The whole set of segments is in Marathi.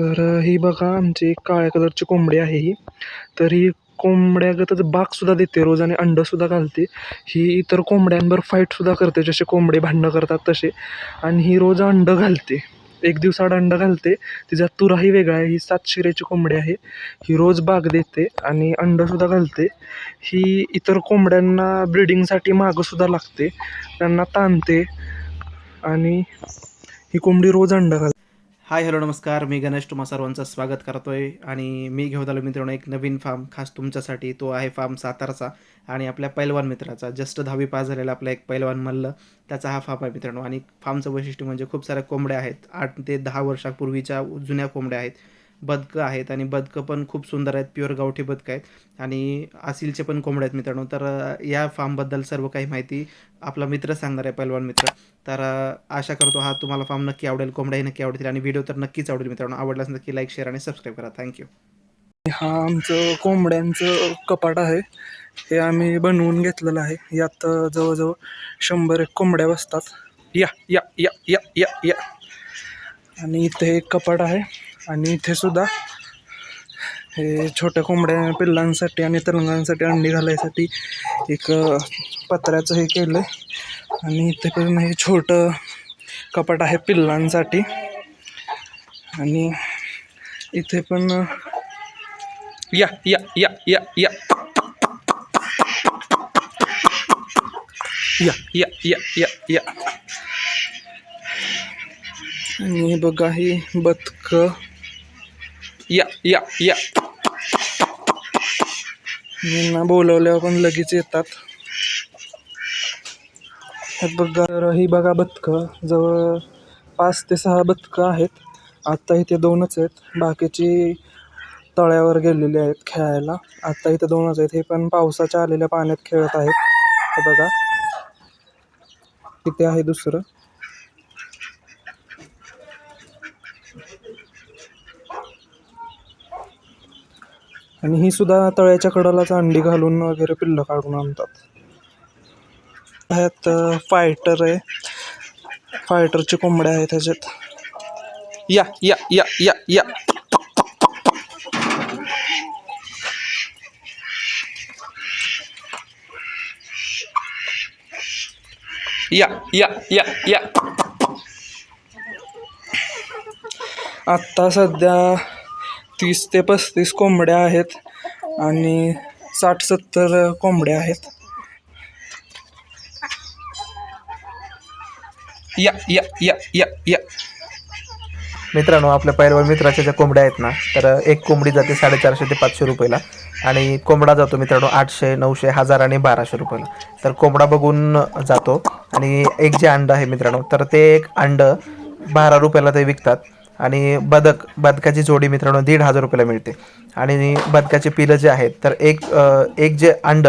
तर ही बघा आमची काळ्या कलरची कोंबडी आहे ही. तर ही कोंबड्यागतच बागसुद्धा देते रोज आणि अंडंसुद्धा घालते. ही इतर कोंबड्यांवर फाईटसुद्धा करते जसे कोंबडे भांडणं करतात तसे. आणि ही रोज अंडं घालते. एक दिवसाड अंडं घालते. तिचा तुराही वेगळा आहे. ही सात शिरेची कोंबडी आहे. ही रोज बाग देते आणि अंडंसुद्धा घालते. ही इतर कोंबड्यांना ब्रिडिंगसाठी मागंसुद्धा लागते. त्यांना ताणते. आणि ही कोंबडी रोज अंडं घालते. हाय हॅलो नमस्कार. मी गणेश. तुम्हा सर्वांचं स्वागत करतो आहे आणि मी घेऊन आलो मित्रांनो एक नवीन फार्म खास तुमच्यासाठी. तो आहे फार्म सातारचा आणि आपल्या पैलवान मित्राचा. जस्ट दहावी पास झालेला आपला एक पैलवान मल्ल. त्याचा हा फार्म आहे मित्रांनो. आणि फार्मचं वैशिष्ट्य म्हणजे खूप साऱ्या कोंबड्या आहेत. आठ ते दहा वर्षापूर्वीच्या जुन्या कोंबड्या आहेत. बदकं आहेत आणि बदकं पण खूप सुंदर आहेत प्युअर गावठी बदकं आहेत. आणि आसिलचे पण कोंबड्या आहेत मित्रांनो. तर या फार्मबद्दल सर्व काही माहिती आपला मित्र सांगणार आहे पैलवान मित्र. तर आशा करतो हा तुम्हाला फार्म नक्की आवडेल कोंबड्याही नक्की आवडतील आणि व्हिडिओ तर नक्कीच आवडेल मित्रांनो. आवडल्यास नक्की लाईक शेअर आणि सबस्क्राईब करा. थँक्यू हा आमचं कोंबड्यांचं कपाट आहे. हे आम्ही बनवून घेतलेलं आहे. यात जवळजवळ शंभर एक कोंबड्या बसतात. या या या या या या. आणि इथे एक कपाट आहे. आणि इथे सुद्धा हे छोट्या कोंबड्या पिल्लांसाठी आणि तरुणांसाठी अंडी घालायसाठी एक पत्र्याचं हे केलं आहे आणि इथे पण हे छोटं कपाट आहे पिल्लांसाठी. आणि इथे पण या या या या या. या या या या या. आणि हे बघा ही बदकं या या या. यांना बोलवल्यावर पण लगेच येतात. बघा तर ही बघा बदकं जवळ पाच ते सहा बदकं आहेत. आत्ता इथे दोनच आहेत. बाकीची तळ्यावर गेलेले आहेत खेळायला. आत्ता इथे दोनच आहेत. हे पण पावसाच्या आलेल्या पाण्यात खेळत आहेत. हे बघा. इथे आहे दुसरं. आणि ही सुद्धा तळ्याच्या कडालाच अंडी घालून वगैरे पिल्लं काढून आणतात. ह्यात फायटर आहे. फायटरचे कोंबड्या आहेत ह्याच्यात. या या या या या. या या या या. आत्ता सध्या तीस ते पस्तीस कोंबड्या आहेत आणि साठ सत्तर कोंबड्या आहेत. या या या या या. मित्रांनो आपल्या पैरवर मित्राच्या ज्या कोंबड्या आहेत ना तर एक कोंबडी जाते साडेचारशे ते पाचशे रुपयाला आणि कोंबडा जातो मित्रांनो आठशे नऊशे हजार आणि बाराशे रुपयाला. तर कोंबडा बघून जातो आणि एक जे अंडं आहे मित्रांनो तर ते एक अंडं बारा रुपयाला ते विकतात. आणि बदक बदकाची जोडी मित्रांनो दीड हजार रुपयाला मिळते. आणि बदकाचे पिलं जे आहेत तर एक एक जे अंड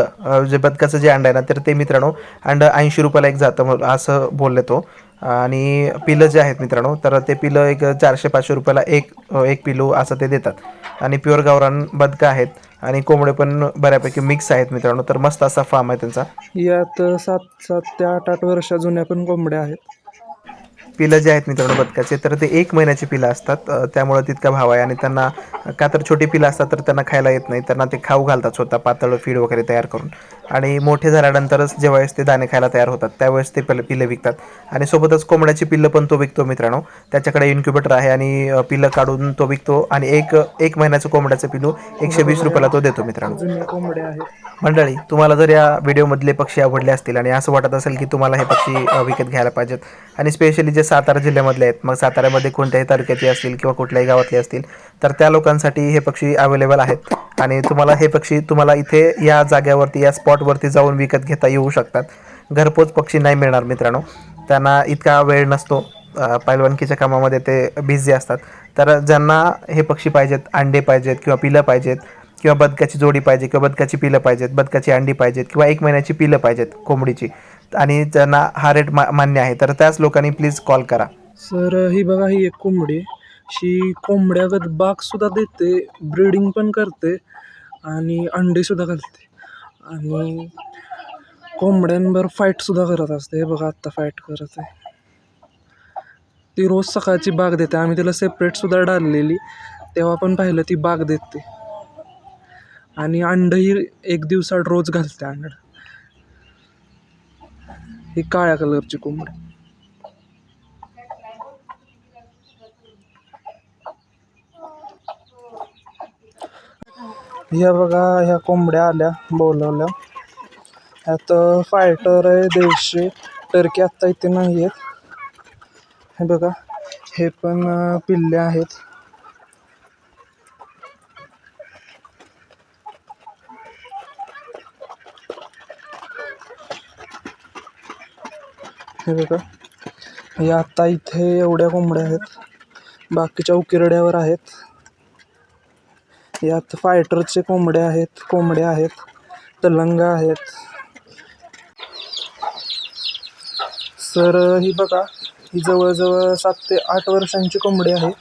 जे बदकाचं जे अंड आहे ना तर ते मित्रांनो अंड ऐंशी रुपयाला एक जातं असं बोलले तो. आणि पिलं जे आहेत मित्रांनो तर ते पिलं एक चारशे पाचशे रुपयाला एक एक पिलू असं ते देतात. आणि प्युअर गावरान बदकं आहेत आणि कोंबडे पण बऱ्यापैकी मिक्स आहेत मित्रांनो तर मस्त असा फार्म आहे त्यांचा. यात सात सात ते आठ आठ वर्षा जुन्या पण कोंबड्या आहेत. पिलं जे आहेत मित्रांनो बदकाचे तर ते एक महिन्याची पिलं असतात. त्यामुळे त्यामुळं तितका भाव आहे. आणि त्यांना का तर छोटी पिलं असतात तर त्यांना खायला येत नाही. त्यांना ते खाऊ घालतात स्वतः पातळ फीड वगैरे तयार करून. आणि मोठे झाल्यानंतरच ज्यावेळेस ते दाणे खायला तयार होतात त्यावेळेस ते पिलं पिलं विकतात. आणि सोबतच कोंबड्याची पिल्लं पण तो विकतो मित्रांनो. त्याच्याकडे इन्क्युबेटर आहे आणि पिल्लं काढून तो विकतो. आणि एक एक महिन्याचं कोंबड्याचं पिलू एकशे वीस रुपयाला तो देतो मित्रांनो. मंडळी तुम्हाला जर या व्हिडिओमधले पक्षी आवडले असतील आणि असं वाटत असेल की तुम्हाला हे पक्षी विकत घ्यायला पाहिजेत. आणि स्पेशली जे सातारा जिल्ह्यामधले आहेत. मग साताऱ्यामध्ये कोणत्याही तालुक्याचे असतील किंवा कुठल्याही गावातले असतील तर त्या लोकांसाठी हे पक्षी अवेलेबल आहेत. आणि तुम्हाला हे पक्षी तुम्हाला इथे या जाग्यावरती या स्पॉटवरती जाऊन विकत घेता येऊ शकतात. घरपोच पक्षी नाही मिळणार मित्रांनो. त्यांना इतका वेळ नसतो. पैलवानकीच्या कामामध्ये ते बिझी असतात. तर ज्यांना हे पक्षी पाहिजेत अंडे पाहिजेत किंवा पिलं पाहिजेत किंवा बदकाची जोडी पाहिजे किंवा बदकाची पिलं पाहिजेत बदकाची अंडी पाहिजेत किंवा एक महिन्याची पिलं पाहिजेत कोंबडीची आणि ज्यांना हा रेट मा मान्य आहे. तर त्याच लोकांनी प्लीज कॉल करा. सर ही बघा ही एक कोंबडी. शी कोंबड्यागत बाग सुद्धा देते ब्रीडिंग पण करते आणि अंडी सुद्धा घालते. आणि कोंबड्यांवर फाईट सुद्धा करत असते. हे बघा आत्ता फाईट करत आहे. ती रोज सकाळची बाग देते. आम्ही तिला सेपरेटसुद्धा डाललेली. तेव्हा पण पाहिलं ती बाग देते. आणि अंडही एक दिवसात रोज घालते अंड. ही काळ्या कलरची कोंबडी. ह्या बघा ह्या कोंबड्या आल्या बोलवल्या. ह्यात फायटर आहे दीडशे. टर्की आत्ता इथे नाही आहेत हे बघा हे पण पिल्ले आहेत. हे बघा. या आत्ता इथे एवढ्या कोंबड्या आहेत. बाकीच्या उकिरड्यावर आहेत. यात फायटरचे कोंबड्या आहेत कोंबड्या आहेत तलंगा आहेत. सर ही बघा ही जवळजवळ सात ते आठ वर्षांची कोंबडी आहे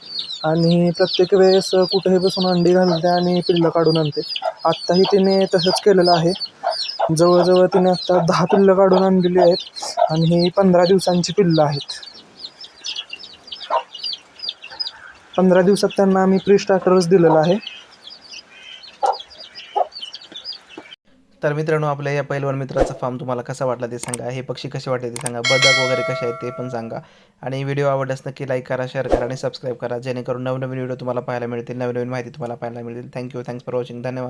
आणि प्रत्येक वेळेस कुठेही बसून अंडी घालते आणि पिल्लं काढून आणते. आत्ताही तिने तसंच केलेलं आहे. जवळजवळ तिने आत्ता दहा पिल्लं काढून आणलेली आहेत आणि ही पंधरा दिवसांची पिल्लं आहेत. पंधरा दिवसात त्यांना आम्ही प्री स्टार्टरच दिलेलं आहे. तर मित्रांनो आपल्या या पैलवान मित्राचा फॉर्म तुम्हाला कसा वाटला ते सांगा. हे पक्षी कसे वाटले ते सांगा. बदक वगैरे कसे आहेत ते पण सांगा. आणि व्हिडिओ आवडल्यास नक्की लाईक करा शेअर करा आणि सबस्क्राईब करा. जेणेकरून नवनवीन व्हिडिओ तुम्हाला पाहायला मिळतील नवीन नवीन माहिती तुम्हाला पाहायला मिळतील. थँक्यू थँक्स फॉर वॉचिंग धन्यवाद.